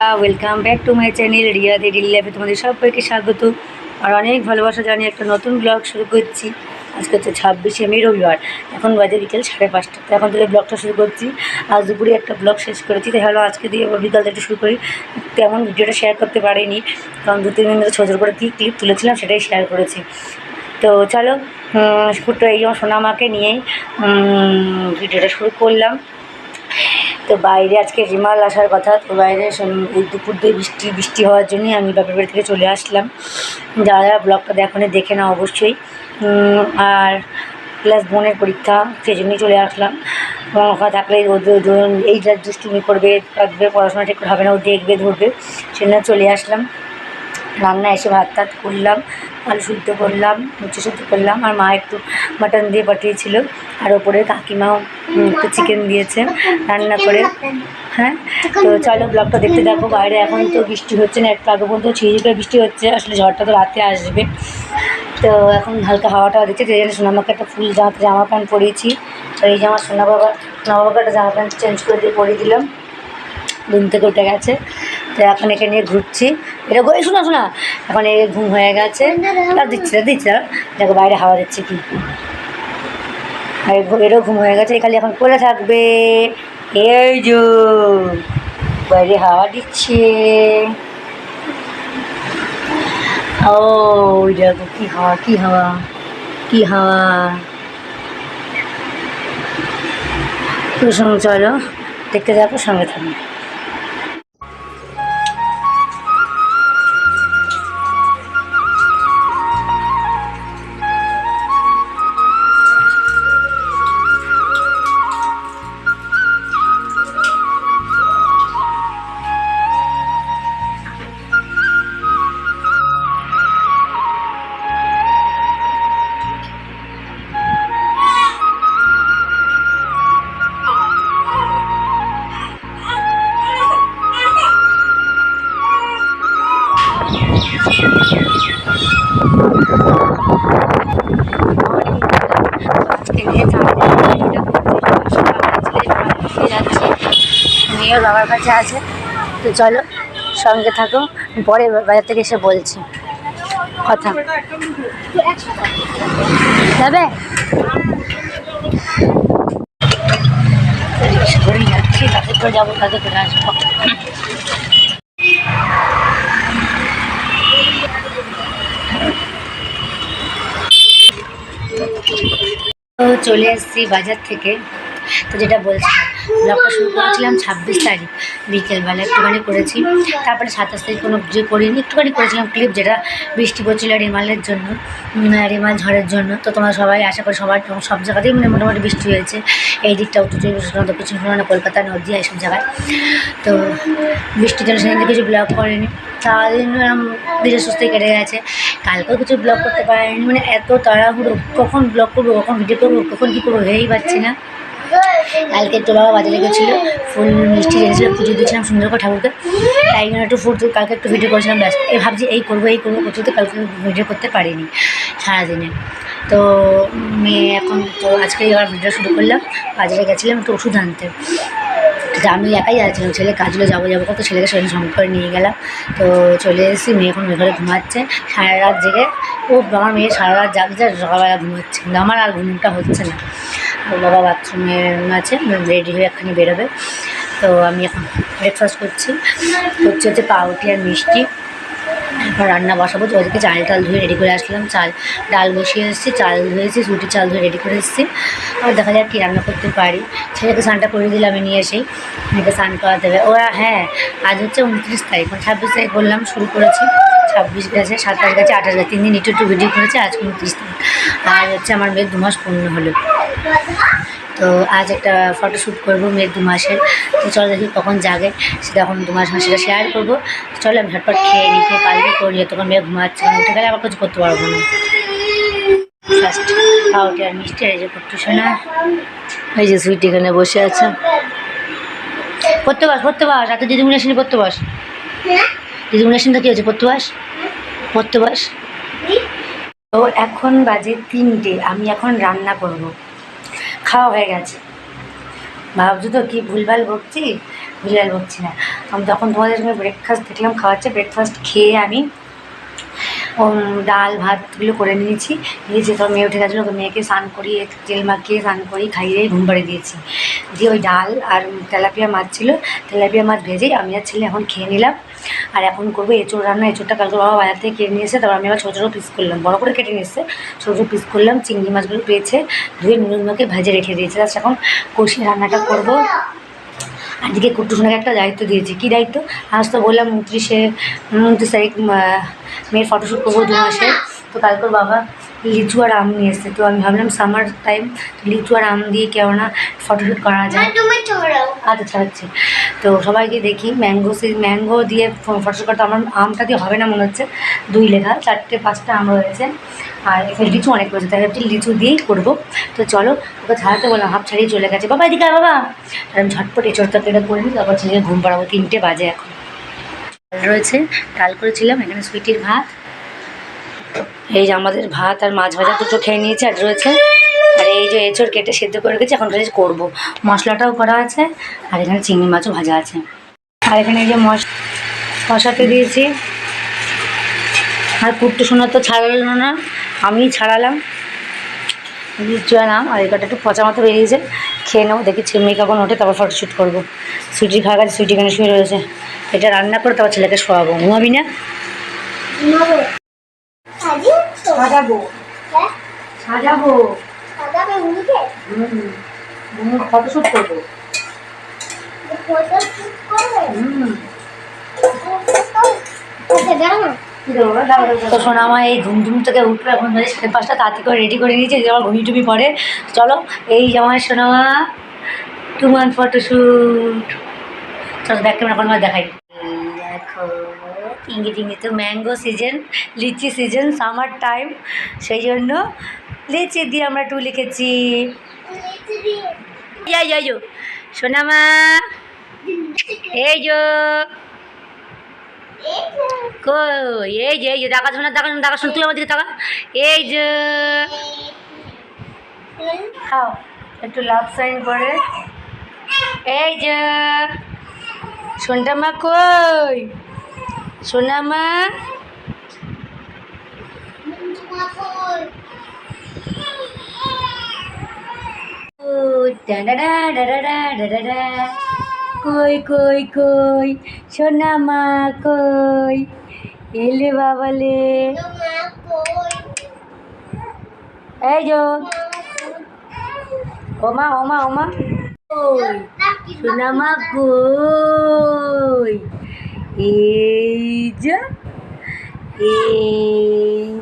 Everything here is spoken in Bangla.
Welcome back to my channel Riya they daily লাইফে তোমাদের সবাইকে স্বাগত। আর অনেক ভালোবাসা জানিয়ে একটা নতুন ব্লগ শুরু করছি। আজকে হচ্ছে ছাব্বিশে মে, রবিবার। এখন বাজে বিকেল সাড়ে পাঁচটা। তো এখন থেকে ব্লগটা শুরু করছি। আজ দুপুরে একটা ব্লগ শেষ করেছি। তাই হলো আজকে দিয়ে বিকাল থেকে শুরু করি। তেমন ভিডিওটা শেয়ার করতে পারিনি। কারণ দু তিন দিন ধরে ছোটো করে কী ক্লিপ তুলেছিলাম সেটাই শেয়ার করেছি। তো চলো ফুটো এই সোনামাকে নিয়েই ভিডিওটা শুরু করলাম। তো বাইরে আজকে রিমাল আসার কথা, তো বাইরে এই দুপুর দিয়ে বৃষ্টি বৃষ্টি হওয়ার জন্যই আমি বাপের বাড়ি থেকে চলে আসলাম। যারা যারা ব্লগটা দেখো দেখে না অবশ্যই। আর প্লাস বোনের পরীক্ষা সেই জন্যই চলে আসলাম। ওখানে থাকলে এইটা দুষ্টুমি করবে, থাকবে পড়াশোনা ঠিক হবে না, ও দেখবে, ধরবে, সেজন্য চলে আসলাম। রান্না এসে ভাত টাত করলাম, আলু সিদ্ধ করলাম মুচি সিদ্ধ করলাম, আর মা একটু মাটন দিয়ে পাঠিয়েছিল। আর ওপরে কাকিমাও একটু চিকেন দিয়েছে রান্না করে। হ্যাঁ? তো চলো ব্লগটা দেখতে দেখো বাইরে এখন তো বৃষ্টি হচ্ছে না, একটু আগে পর্যন্ত ছিঁড়ে বৃষ্টি হচ্ছে, আসলে ঝড়টা তো রাতে আসবে। তো এখন হালকা হাওয়াটা দিচ্ছে এই জন্য সোনামাকে একটা ফুল জামা জামা প্যান্ট পরিয়েছি, তো এই জামা সোনা বাবা সোনা বাবাকে একটা জামা প্যান্ট চেঞ্জ করে দিয়ে পরিয়ে দিলাম। ঘুম থেকে উঠে গেছে। এখন একে নিয়ে ঘুরছি। এটা গো- এই শোনা শোনা। এখন এ ঘুম হয়ে গেছে। আর দিচ্ছে না, দিচ্ছে দেখো বাইরে হাওয়া দিচ্ছে কি। আর এরও ঘুম হয়ে গেছে খালি এখন কোলে থাকবে। এই যো, বাইরে হাওয়া দিচ্ছে। ও দেখো কি হাওয়া কি হাওয়া কি হাওয়া। চলো। দেখতে থাকো, সঙ্গে থাকো। মেয়ের বাবার কাছে আছে তো চলো সঙ্গে থাকো পরে বাজার থেকে এসে বলছি কথা যাবে যাব তাতে করে আসব চলে এসেছি বাজার থেকে। তো যেটা বলছিলাম ব্লগটা শুরু করেছিলাম ছাব্বিশ তারিখ। বিকেলবেলা একটুখানি করেছি। তারপরে সাতাশ তারিখ কোনো যে করিনি, একটুখানি করেছিলাম ক্লিপ যেটা বৃষ্টি পড়ছিল রেমালের জন্য রেমাল ঝড়ের জন্য। তো তোমরা সবাই আশা করি সবার সব জায়গাতেই মানে মোটামুটি বৃষ্টি হয়েছে। এই দিকটা উত্তর চব্বিশ পরগনা দক্ষিণ পরগনা কলকাতা, নদিয়া এইসব জায়গায়। তো বৃষ্টির জন্য থেকে কিছু ব্লগ করেনি। সারাদিন ধীরে সুস্থই কেটে গেছে। কালকেও কিছু ব্লগ করতে পারেনি। মানে এত তাড়াহুড়ো, কখন ব্লগ করব, কখন ভিডিও করব, কখন কী করব ভেবেই পাচ্ছি না। কালকে তোর বাবা বাজারে গেছিল, ফুল মিষ্টি এনেছিলো, পুজো দিয়েছিলাম সুন্দর করে ঠাকুরকে। তাই জন্য একটু ফুল কালকে একটু ভিডিও করেছিলাম, ব্যাস। এই ভাবছি এই করব এই করব, করতে কালকে ভিডিও করতে পারিনি সারাদিনে। তো মেয়ে এখন, তো আজকে আবার ভিডিও শুরু করলাম, বাজারে গেছিলাম একটু ওষুধ আনতে। তো আমি একাই যাচ্ছিলাম ছেলে কাজগুলো যাব যাব কত ছেলেকে সেদিন সঙ্গে করে নিয়ে গেলাম। তো চলে এসেছি, মেয়ে এখন ঘরে ঘুমাচ্ছে। সারা রাত জেগে, ও আমার মেয়ে সারা রাত জাগছে, সকালবেলা ঘুমাচ্ছে। কিন্তু আমার আর ঘুমটা হচ্ছে না। ওর বাবা বাথরুমে আছে রেডি হয়ে এক্ষুনি বেরোবে। তো আমি এখন ব্রেকফাস্ট করছি। হচ্ছে হচ্ছে পাউরুটি আর মিষ্টি। এখন রান্না বসাবো। তো ওদেরকে চাল টাল ধুয়ে রেডি করে আসলাম। চাল, ডাল বসিয়ে এসেছি, চাল ধুয়েছি, রুটি চাল ধুয়ে রেডি করে এসেছি। আর দেখা যাক কী রান্না করতে পারি। ছেলেকে স্নানটা করে দিলাম আমি নিয়ে এসেই। মেয়েকে স্নান করাতে হবে। ওরা হ্যাঁ আজ হচ্ছে উনত্রিশ তারিখ। মানে ছাব্বিশ তারিখ বললাম, শুরু করেছি। ছাব্বিশ গেছে, সাতাশ গেছে, আঠাশ গেছে। তিন দিন একটু একটু ভিডিও করেছে, আজ উনত্রিশ তারিখ। আর হচ্ছে আমার মেয়ের দু মাস পূর্ণ হলো। তো আজ একটা ফটো শ্যুট করব মেয়ের দু মাসের। তো চলো দেখি কখন জাগে, সেটা এখন দু মাস সেটা শেয়ার করব। চলো আমি ঝটপট খেয়ে নিই, খেয়ে করি তখন মেয়ে ঘুমাচ্ছে উঠে গেলে আবার কিছু করতে পারব না। ফার্স্ট পাউটি আর মিষ্টি আর যে পট্টু শোনা এই যে সুইট এখানে বসে আছে। পড়তে বাস পড়তে বাস এত দিদিমুনি আসেনি পড়তে বাস দিদিমুনি আসেনি তো কী হয়েছে পড়তে বাস পড়তে বাস তো এখন বাজে তিনটে, আমি এখন রান্না করব। খাওয়া হয়ে গেছে। ভাবছ তো কি ভুলভাল বকছি ভুলভাল বকছি না। আমি তখন তোমাদের সঙ্গে ব্রেকফাস্ট দেখলাম খাওয়াচ্ছে ব্রেকফাস্ট খেয়ে আমি ডাল ভাতগুলো করে নিয়েছি। নিয়েছি তোর মেয়ে উঠে গেছিল ওকে মেয়েকে স্নান করিয়ে তেল মাখিয়ে স্নান করিয়ে খাইয়ে ঘুম পাড়ে দিয়েছি। দিয়ে ওই ডাল আর তেলাপিয়া মাছ ছিল, তেলাপিয়া মাছ ভেজেই আমি আর ছেলে এখন খেয়ে নিলাম। আর এখন করব এঁচোড় রান্না। এঁচোড়টা কালকে বাবা বাজার থেকে কিনে নিয়ে এসে তারপর আমি আবার ছোটো ছোটো পিস করলাম। বড়ো করে কেটে নিয়ে এসে ছোটো ছোটো পিস করলাম, চিংড়ি মাছগুলো পেয়েছে, ধুয়ে নুন মাকে ভেজে রেখে দিয়েছে। জাস্ট এখন কষিয়ে রান্নাটা করব। আজকে কুট্টুসোনাকে একটা দায়িত্ব দিয়েছি। কী দায়িত্ব? আজ তো বললাম উনত্রিশে উনত্রিশ তারিখ মেয়ের ফটোশ্যুট করব দু মাসে। তো কালকের বাবা লিচু আর আম নিয়ে এসছে। তো আমি ভাবলাম সামার টাইম লিচু আর আম দিয়ে কেননা ফটোশ্যুট করা যায়। তুমি আচ্ছা ছাড়াচ্ছি তো সবাইকে দেখি ম্যাঙ্গো সে ম্যাঙ্গো দিয়ে ফটোশ্যুট করতে আমার আমটা দিয়ে হবে না মনে হচ্ছে। দুই লেখা চারটে পাঁচটা আম রয়েছে। আর এখানে লিচু অনেক রয়েছে, তাই ভাবছি লিচু দিয়েই করব। তো চলো, ওকে ছাড়াতে বললাম, হাফ ছাড়িয়ে চলে গেছে। বাবা, এদিকে বাবা। আর আমি ঝটপট এচড় তরকারিটা করে নিই, তারপর ছেলেকে ঘুম পাড়াবো, তিনটে বাজে এখন। রয়েছে, ডাল করেছিলাম, এখানে সুইটির ভাত। এই যে আমাদের ভাত আর মাছ ভাজা দুটো খেয়ে নিয়েছে, আর রয়েছে। আর এই যে এঁচড় কেটে সেদ্ধ করে রেখেছি, এখন খালি করব। মশলাটাও করা আছে, আর এখানে চিংড়ি মাছও ভাজা আছে। আর এখানে এই যে মশ কষাতে দিয়েছি। আর কুট্টু সোনা তো ছাড়ালো না। আমি ছাড়ালাম। চুয়ালাম আর এই কটা একটু পচা মতো বেরিয়েছে খেয়ে নেব দেখি ছেলে কখন ওঠে তারপর ফটোশ্যুট করব। সুইটি খাওয়া গেছে সুইটি এখানে শুয়ে রয়েছে। এটা রান্না করে তারপর ছেলেকে শোয়াবো। ঘুমাবি না? সাজাবো। হ্যাঁ? সাজাবো। সাজাবে হুম। ফটোশ্যুট করব। হুম। ওকে দাও না। তো শোনা আমার এই ধুমধুম থেকে উঠবে এখন ধরে সাড়ে পাঁচটা, তাড়াতাড়ি করে রেডি করে নিয়েছি যে আমার ঘুমি টুমি পরে চলো, এই জামাই সোনামা টুমান ফটোশ্যুট চলো ব্যাক ক্যামেরা করে দেখাই। দেখো, টিঙ্গি তো mango season litchi season summer time সেই জন্য লিচি দিয়ে আমরা টু লিখেছি। সোনামা এই যো। কই? এই যে এই যে দেখা শোনা দেখা দেখা শোনা তুই আমার দিকে টাকা এই যে। খাও। একটু লাভ সাইন করে এই যে। সোনটা মা কই সোনা মা কই কই কই? সোনা মা কই? এলে বাবালে। এই যো। ওমা ওমা ওমা। কই কই? এই যে, এই